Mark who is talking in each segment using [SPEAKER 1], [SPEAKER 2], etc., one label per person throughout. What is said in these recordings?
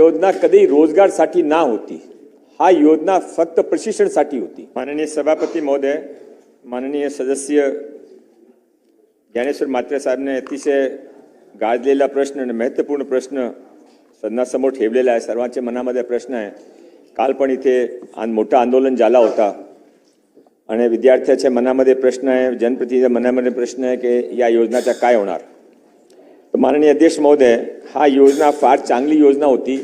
[SPEAKER 1] योजना कधी रोजगारसाठी ना होती. हा योजना फक्त प्रशिक्षणसाठी होती. माननीय सभापती महोदय माननीय सदस्य ज्ञानेश्वर मात्रे साहेबने अतिशय गाजलेला प्रश्न आणि महत्त्वपूर्ण प्रश्न सदनासमोर ठेवलेला आहे. सर्वांच्या मनामध्ये प्रश्न आहे. काल पण इथे आन मोठं आंदोलन झाला होता. आणि विद्यार्थ्याच्या मनामध्ये प्रश्न आहे जनप्रतिनिधीच्या मनामध्ये प्रश्न आहे की या योजनाचा काय होणार? माननीय अध्यक्ष महोदय हा योजना फार चांगली योजना होती.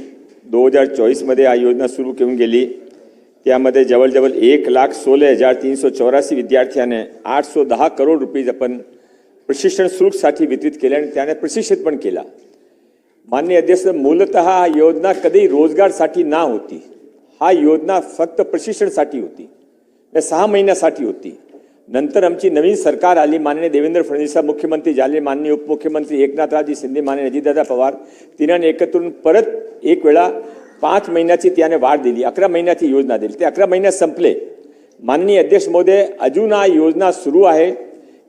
[SPEAKER 1] दोन हजार चोवीसमध्ये हा योजना सुरू करून गेली. त्यामध्ये जवळजवळ एक लाख सोळा हजार तीनशे चौऱ्याऐंशी विद्यार्थ्याने आठशे दहा करोड रुपये आपण प्रशिक्षण शुल्कसाठी वितरित केले आणि त्याने प्रशिक्षित पण केला. मान्य अध्यक्ष मूलतः हा योजना कधी रोजगारसाठी ना होती. हा योजना फक्त प्रशिक्षणासाठी होती. सहा महिन्यासाठी होती. नंतर आमची नवीन सरकार आली माननीय देवेंद्र फडणवीस साहेब मुख्यमंत्री झाले माननीय उपमुख्यमंत्री एकनाथरावजी शिंदे माननीय अजितदादा पवार तिने एकत्र परत एक वेळा पाच महिन्याची त्याने वाढ दिली अकरा महिन्याची योजना दिली. ते अकरा महिन्यात संपले. माननीय अध्यक्ष महोदय अजून हा योजना सुरू आहे.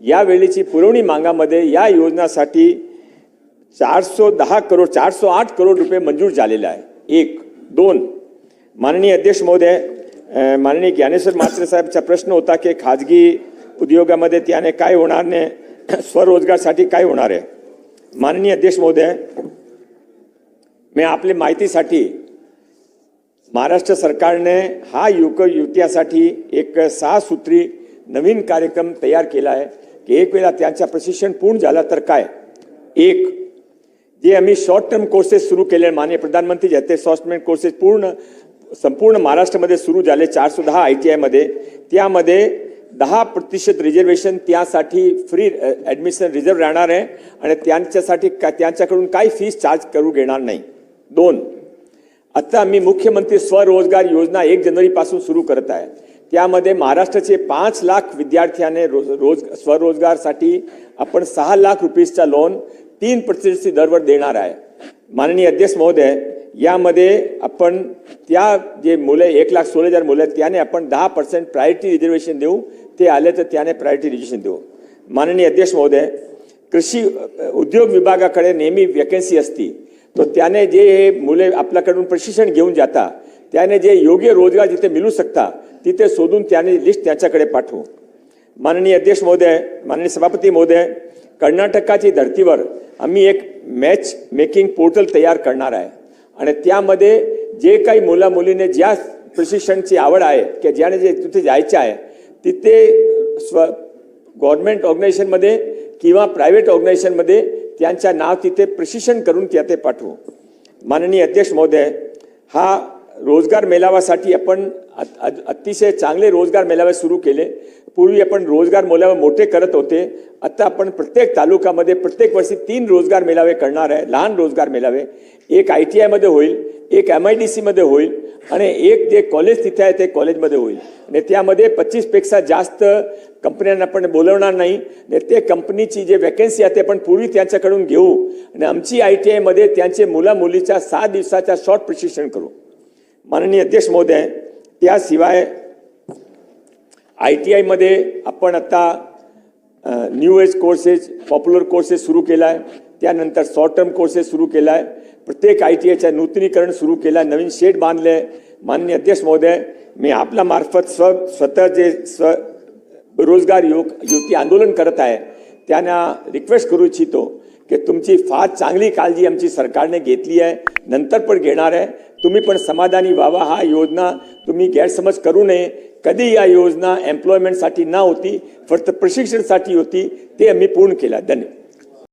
[SPEAKER 1] या वेळेची पुरवणी मागामध्ये या योजनासाठी चारसो दहा करोड चारसो आठ करोड रुपये मंजूर झालेले आहे. एक दोन माननीय अध्यक्ष महोदय माननीय ज्ञानेश्वर मात्रे साहेबचा प्रश्न होता की खाजगी उद्योगामध्ये त्याने काय होणार नाही स्वरोजगारसाठी काय होणार आहे? माननीय अध्यक्ष महोदय मी आपली माहितीसाठी महाराष्ट्र सरकारने हा युवक युवत्यासाठी एक सहा सूत्री नवीन कार्यक्रम तयार केला आहे की एक वेळा त्यांचा प्रशिक्षण पूर्ण झाला तर काय? एक जे आम्ही शॉर्ट टर्म कोर्सेस सुरू केले माननीय प्रधानमंत्री जे ते शॉर्ट टर्म कोर्सेस पूर्ण संपूर्ण महाराष्ट्रामध्ये सुरू झाले चारशे दहा आय टी आयमध्ये त्यामध्ये दहा प्रतिशत रिझर्वेशन त्यासाठी फ्री ॲडमिशन रिझर्व राहणार आहे आणि त्यांच्यासाठी का त्यांच्याकडून काही फीस चार्ज करू घेणार नाही. दोन आता मी मुख्यमंत्री स्वरोजगार योजना एक जानेवारीपासून सुरू करत आहे. त्यामध्ये महाराष्ट्राचे पाच लाख विद्यार्थ्याने रोज रोज स्वरोजगारसाठी आपण सहा लाख रुपीजचा लोन तीन प्रतिशत दरवर देणार आहे. माननीय अध्यक्ष महोदय यामध्ये आपण त्या जे मुलं एक लाख सोळा हजार मुलं आहेत त्याने आपण दहा पर्सेंट प्रायोरिटी रिझर्वेशन देऊ. ते आले तर त्याने प्रायोरिटी रिझर्वेशन देऊ. माननीय अध्यक्ष महोदय कृषी उद्योग विभागाकडे नेहमी वॅकन्सी असती तर त्याने जे हे मुले आपल्याकडून प्रशिक्षण घेऊन जाता त्याने जे योग्य रोजगार जिथे मिळू शकता तिथे शोधून त्याने लिस्ट त्याच्याकडे पाठवू. माननीय अध्यक्ष महोदय माननीय सभापती महोदय कर्नाटकाची धर्तीवर आम्ही एक मॅच मेकिंग पोर्टल तयार करणार आहे. आणि त्यामध्ये जे काही मुला मुलीने ज्या प्रशिक्षणची आवड आहे की ज्याने जे तिथे जायचं आहे तिथे स्व गव्हर्नमेंट ऑर्गनायझेशनमध्ये किंवा प्रायव्हेट ऑर्गनायझेशनमध्ये त्यांच्या नाव तिथे प्रशिक्षण करून त्या ते पाठवू. माननीय अध्यक्ष महोदय हा रोजगार मेळाव्यासाठी आपण अतिशय चांगले रोजगार मेळावे सुरू केले. पूर्वी आपण रोजगार मेळावे मोठे करत होते आता आपण प्रत्येक तालुक्यामध्ये प्रत्येक वर्षी तीन रोजगार मेळावे करणार आहे लहान रोजगार मेळावे एक आय टी आयमध्ये होईल एक एम आय डी सीमध्ये होईल आणि एक जे कॉलेज तिथे आहे ते कॉलेजमध्ये होईल. आणि त्यामध्ये पच्चीसपेक्षा जास्त कंपन्यांना आपण बोलवणार नाही आणि ते कंपनीची जे वॅकन्सी आहे ते आपण पूर्वी त्यांच्याकडून घेऊ. आणि आमची आय टी आयमध्ये त्यांचे मुला मुलीच्या सहा दिवसाच्या शॉर्ट प्रशिक्षण करू. माननीय अध्यक्ष महोदय त्याशिवाय आय टी आयमध्ये आपण आता new age courses popular courses सुरू केला आहे त्यानंतर शॉर्ट टर्म कोर्सेस सुरू केला आहे प्रत्येक आय टी आयचं नूतनीकरण सुरू केलं आहे नवीन शेड बांधले. आहे माननीय अध्यक्ष महोदय मी आपल्या मार्फत स्व स्वतः जे स्व रोजगार युवक युवती आंदोलन करत आहे त्यांना रिक्वेस्ट करू इच्छितो की तुमची फार चांगली काळजी आमची सरकारने घेतली आहे. नंतर पण घेणार आहे. तुम्ही पण समाधानी व्हावा. हा योजना तुम्ही गैरसमज करू नये. कधी या योजना एम्प्लॉयमेंटसाठी ना होती फक्त प्रशिक्षणासाठी होती ते आम्ही पूर्ण केला. धन्यवाद.